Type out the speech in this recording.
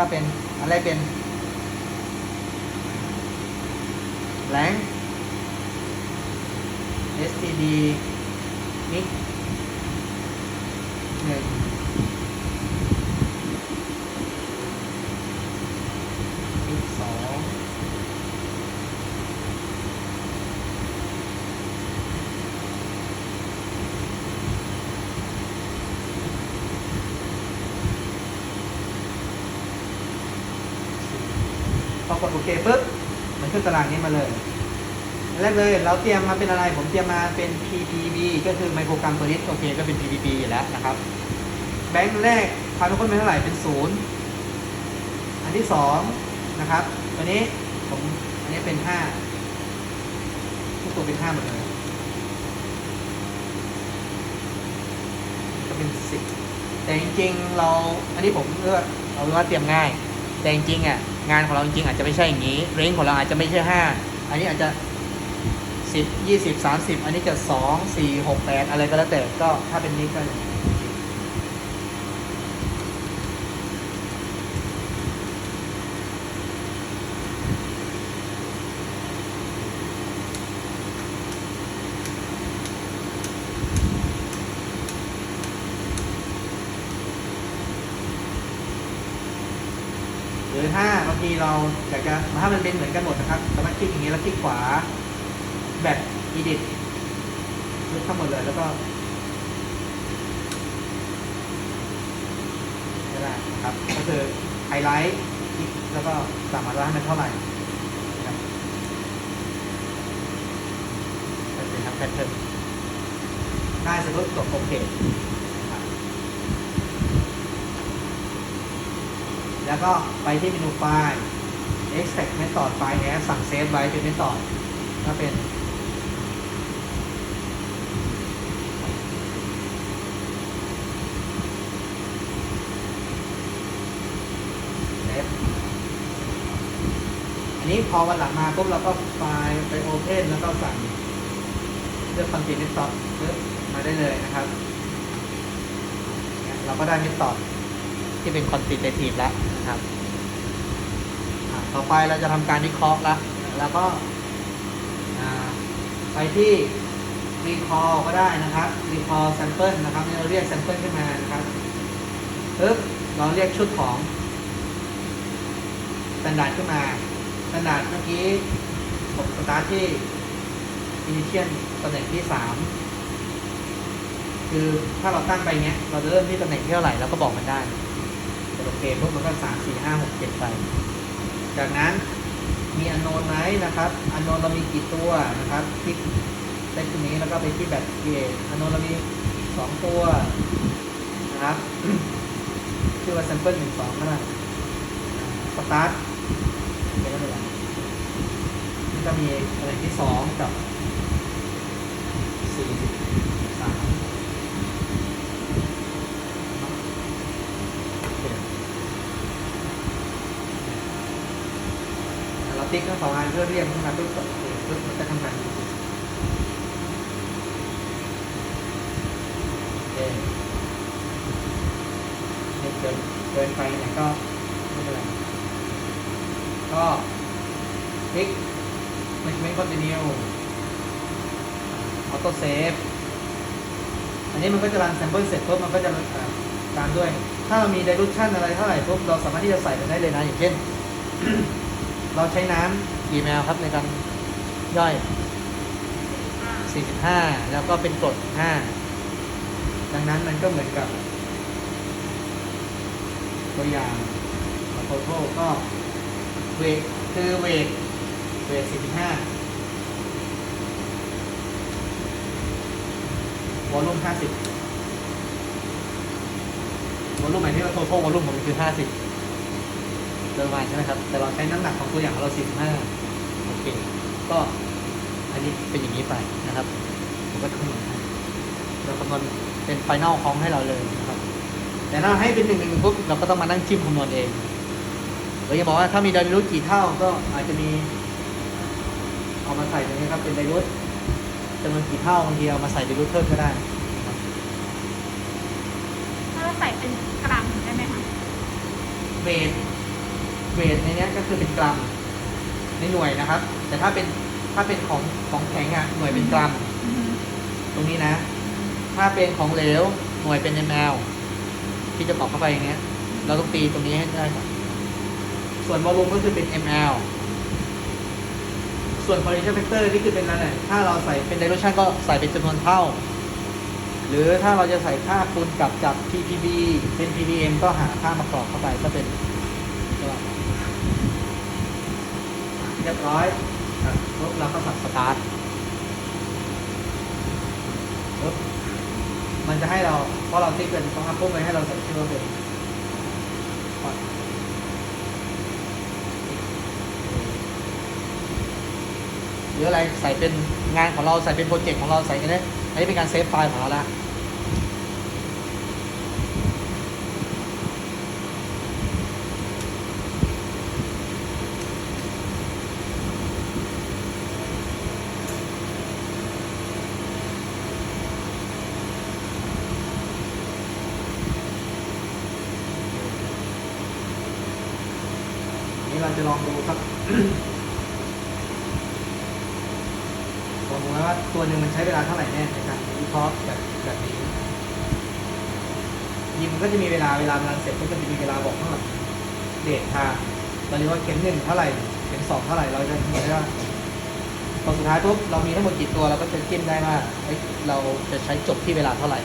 ถ้าเป็นอะไรเป็นแรง std mix หนึ่งมิกสอง พอกดโอเคปุ๊บมันขึ้นตารางนี้มาเลยแรกเลยเราเตรียมมาเป็นอะไร ผมเตรียมมาเป็น PPB ก็คือไมโครกรัมตัวลิตรโอเคก็เป็น PPB อยู่แล้วนะครับ แบงค์แรกความเข้มข้นเป็นเท่าไหร่เป็นศูนย์อันที่สองนะครับ ตัวนี้ผมอันนี้เป็นห้าทุกตัวเป็นห้าหมดเลยก็เป็นสิบแต่จริงๆเราอันนี้ผมเลือกเราว่าเตรียมง่าย แต่จริงๆอะ งานของเราจริงๆอาจจะไม่ใช่อย่างนี้เรนของเราอาจจะไม่ใช่ห้าอันนี้อาจจะสิบยี่สิบสามสิบอันนี้จะสองสี่หกแปดอะไรก็แล้วแต่ก็ถ้าเป็นนี้ก็อย่างนี้ ห รือถ้าบางทีเราอยากจะถ้ามันเป็นเหมือนกันหมดนะครับสามารถคลิกอย่างนี้แล้วคลิกขวาแบบ edit ลึกทั้งหมดเลยแล้วก็ก็ได้นะครับก็คือไฮไลท์คลิกแล้วก็สามารถว่าให้มันเท่าไหร่นะครับเป็นทั้งแพทเทิร์นได้สมมติกดโอเคนะครับ แล้วก็ไปที่เมนูไฟล์ extract method file as สั่งเซฟไว้เป็น method ก็เป็นเซฟอันนี้พอวันหลังมาปุ๊บเราก็ไฟล์ไป open แล้วก็สั่งเลือก complete method เลือกมาได้เลยนะครับเนี่ยเราก็ได้ method ที่เป็น quantitative แล้วนะครับ ต่อไปเราจะทำการวิเคราะห์แล้วแล้วก็ไปที่ recall ก็ได้นะครับ recall sample นะครับเนี่ยเราเรียก sample ขึ้นมานะครับปึ๊บเราเรียกชุดของ standard ขึ้นมา standard เมื่อกี้ผมสตาร์ทที่ initial ตำแหน่งที่ 3 คือถ้าเราตั้งไปเนี้ย เราจะเริ่มที่ตำแหน่งที่เท่าไหร่เราก็บอกมันได้ โอเคปุ๊บมันก็สามสี่ห้าหกเจ็ดไป จากนั้นมีอันโนนไหมนะครับ อันโนนเรามีกี่ตัวนะครับคลิกได้ตรงนี้แล้วก็ไปที่แบบเกตอันโนนเรามีสองตัวนะครับชื่อว่า sample หนึ่งสองก็ได้สตาร์ทไม่ได้เลยมันจะมีอะไรที่สองกับสี่สาม เรา ติ๊กทั้งสองอันเพื่อเรียกขึ้นมาปุ๊บกดโอเคปุ๊บมันจะทำงานโอเคไม่เกินเกินไปเนี่ยก็ไม่เป็นไรก็คลิก management continue auto save อันนี้มันก็จะรัน sample เสร็จปุ๊บมันก็จะตามด้วย ถ้าเรามี dilution อะไรเท่าไหร่ปุ๊บเราสามารถที่จะใส่ไปได้เลยนะ อย่างเช่น เราใช้น้ำกี่แมวครับในการย่อย 45 แล้วก็เป็นกรด 5 ดังนั้นมันก็เหมือนกับ ตัวอย่างของโทโทก็เวทคือเวทเวท45วอลลุ่ม50วอลลุ่มหมายถึงว่าโทโทวอลลุ่มผมคือ 50 โดยประมาณใช่ไหมครับ แต่เราใช้น้ำหนักของตัวอย่างของเรา 45 โอเค ก็อันนี้เป็นอย่างนี้ไปนะครับผมก็คำนวณให้เราคำนวณเป็นไฟนอลของให้เราเลยนะครับ แต่ถ้าให้เป็นหนึ่งหนึ่งปุ๊บเราก็ต้องมานั่งจิ้มคำนวณเองเราจะบอกว่าถ้ามีไดรูทกี่เท่าก็อาจจะมีเอามาใส่ตรงนี้ครับเป็นไดรูทจำนวนกี่เท่าบางทีเอามาใส่ไดรูทเพิ่มก็ได้นะครับถ้าเราใส่เป็นกรัมได้ไหมคะเบส เวทในเนี้ยก็คือเป็นกรัมในหน่วยนะครับ แต่ถ้าเป็นถ้าเป็นของของแข็งอะหน่วยเป็นกรัมอือฮึตรงนี้นะ ถ้าเป็นของเหลวหน่วยเป็น ml ที่จะตอกเข้าไปอย่างเงี้ย เราต้องตีตรงนี้ให้ได้ก่อนส่วนวอลลุ่มก็คือเป็น ml ส่วน correlation factor นี่คือเป็นอะไรเนี่ยถ้าเราใส่เป็น dilution ก็ใส่เป็นจำนวนเท่า หรือถ้าเราจะใส่ค่าคูณกลับจาก ppb เป็น ppm ก็หาค่ามากรอกเข้าไปก็เป็นก็ เรียบร้อยปุ๊บเราก็สับสตาร์ทปุ๊บมันจะให้เราเพราะเราติ๊กเป็นต้องอัพปุ๊บมันให้เราใส่ชื่อว่าเป็นหรืออะไรใส่เป็นงานของเราใส่เป็นโปรเจกต์ของเราใส่กันได้อันนี้เป็นการเซฟไฟล์ของเราละ นี่เราจะลองดูครับผมดูว่าตัวหนึ่งมันใช้เวลาเท่าไหร่แน่ในการวิเคราะห์แบบแบบนี้ ยิมก็จะมีเวลาเวลารันเสร็จก็จะมีเวลาบอกข้างหลังเดททางเราเรียกว่าเข็มหนึ่งเท่าไหร่เข็มสองเท่าไหร่เราจะเห็นได้ว่าพอสุดท้ายปุ๊บเรามีทั้งหมดกี่ตัวเราก็จะจิ้มได้ว่าเอ้ยเราจะใช้จบที่เวลาเท่าไหร่